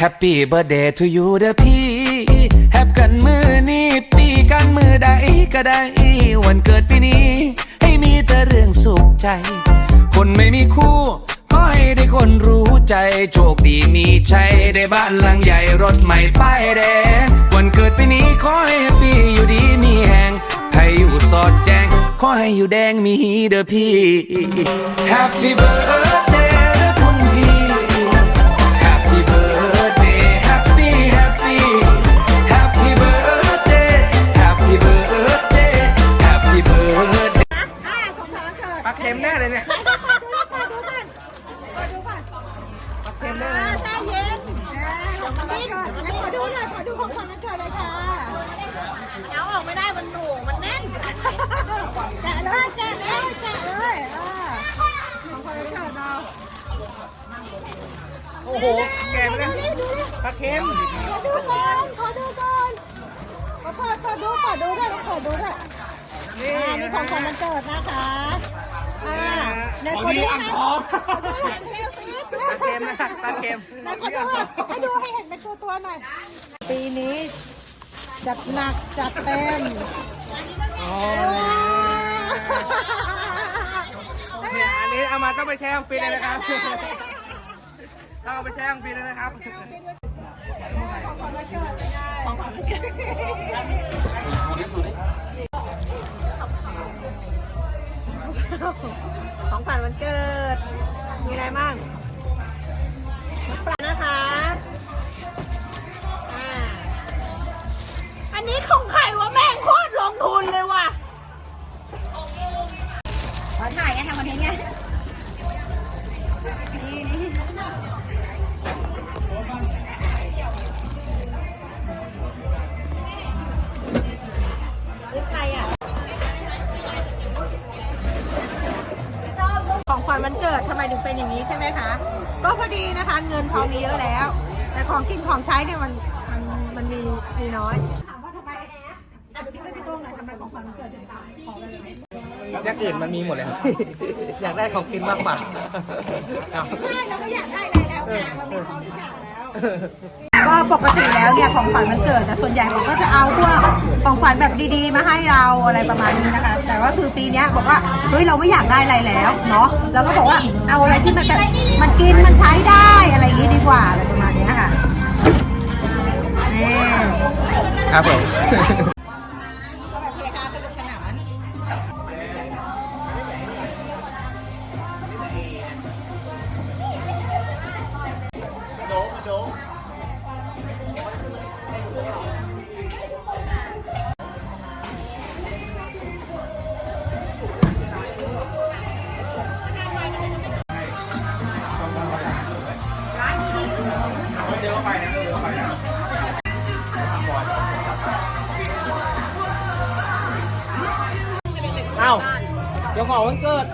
Happy birthday to you เด้อพี่แฮปกันมือนี้ปีกันมือใดก็ได้ วันเกิดปีนี้ ให้มีแต่เรื่องสุขใจ คนไม่มีคู่ก็ให้ได้คนรู้ใจ โชคดีมีชัยได้บ้านหลังใหญ่รถใหม่ป้ายแดงวันเกิดปีนี้ขอให้ปีอยู่ดีมีแหงให้อยู่สอดแจ้ง ขอให้อยู่แดงมีเด้อพี่ Happy birthday ค็มแน่เลยเนี่ยเค็มแน่เลยใจเย็นนี่ขอดูหน่อยขอดูของขวัญวันเกิดหน่อยค่ะเอาออกไม่ได้มันหนูมันแน่นแกะเลยแกะเลยแกะเลยอ่าของขวัญวันเกิดเราโอ้โห แกะไปเลยปลาเค็มขอดูก่อนขอดูก่อนขอขอขอดูขอดูด้วยขอดูด้วยนี่มีของขวัญวันเกิดนะคะ ขอดูให้ขอดูให้เห็นปลาเค็มนะครับปลาเค็มในขอดูให้ดูให้เห็นเป็นตัวตัวๆหน่อย ปีนี้ จัดหนัก จัดเต็มอ๋อเนี่ยอันนี้เอามาต้องไปแช่ห้องฟิตเลยนะครับต้องเอาไปแช่ห้องฟิตเลยนะครับของขวัญวันเกิด ของขันวันเกิด มีอะไรบ้างน้ำปลานะคะอ่าอันนี้ของใครวะ ถึงเป็นอย่างนี้ใช่ไหมคะ ก็พอดีนะคะ เงินทองมีเยอะแล้ว แต่ของกินของใช้เนี่ยมันมันมันมีมีน้อยถามว่าทำไมแต่ไปที่ตรงไหนทำไมของขวัญวันเกิดถึงต่างของอะไรไหม อย่างอื่นมันมีหมดแล้ว อยากได้ของกินมากกว่าเอา ใช่เราก็อยากได้อะไรแล้วไงมันมีของทุกอย่างแล้ว ก็ปกติแล้วเนี่ยของขวัญวันเกิดนะส่วนใหญ่ผมก็จะเอาพวก ของขวัญแบบดีๆ มาให้เราอะไรประมาณนี้นะคะ แต่ว่าคือปีเนี้ยบอกว่าเฮ้ยเราไม่อยากได้อะไรแล้วเนาะเราก็บอกว่าเอาอะไรที่มันแบบมันกินมันใช้ได้อะไรอย่างนี้ดีกว่าอะไรประมาณเนี้ยค่ะนี่ครับผม เดี๋ยวของวันเกิด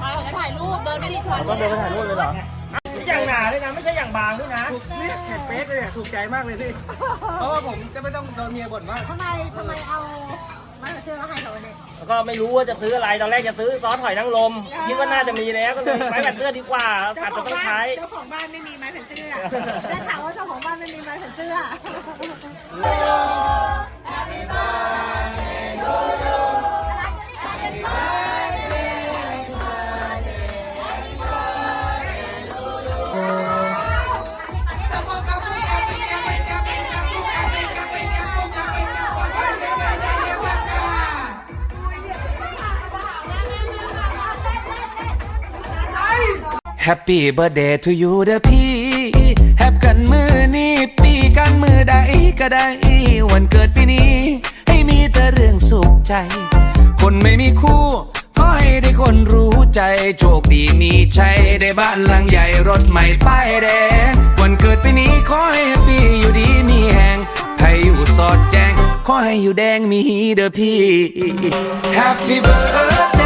ไปจะถ่ายรูปเดินไม่ดีเถินต้องเดินไปถ่ายรูปเลยเหรออย่างหนาเลยนะไม่ใช่อย่างบางด้วยนะเนี่ยแขกเป๊กเลยเนี่ยถูกใจมากเลยพี่เพราะว่าผมจะไม่ต้องโดนเมียบ่นว่าทำไมทำไมเอาไม้กระเชือกมาให้เขาเนี่ยแล้วก็ไม่รู้ว่าจะซื้ออะไรตอนแรกจะซื้อซอสหอยนางรมคิดว่าน่าจะมีแล้วก็เลยไม้แบบเสื้อดีกว่าอาจจะต้องใช้เจ้าของบ้านไม่มีไม้แผ่นเสื้อได้ข่าวว่าเจ้าของบ้านไม่มีไม้แผ่นเสื้อ Happy birthday to you เด้อพี่แฮปกันมือนี้ปีกันมือใดก็ได้ วันเกิดปีนี้ ให้มีแต่เรื่องสุขใจ คนไม่มีคู่ก็ให้ได้คนรู้ใจโชคดีมีชัยได้บ้านหลังใหญ่รถใหม่ป้ายแดงวันเกิดปีนี้ขอให้ปีอยู่ดีมีแหงให้อยู่สอดแจ้งขอให้อยู่แดงมีเด้อพี่ Happy birthday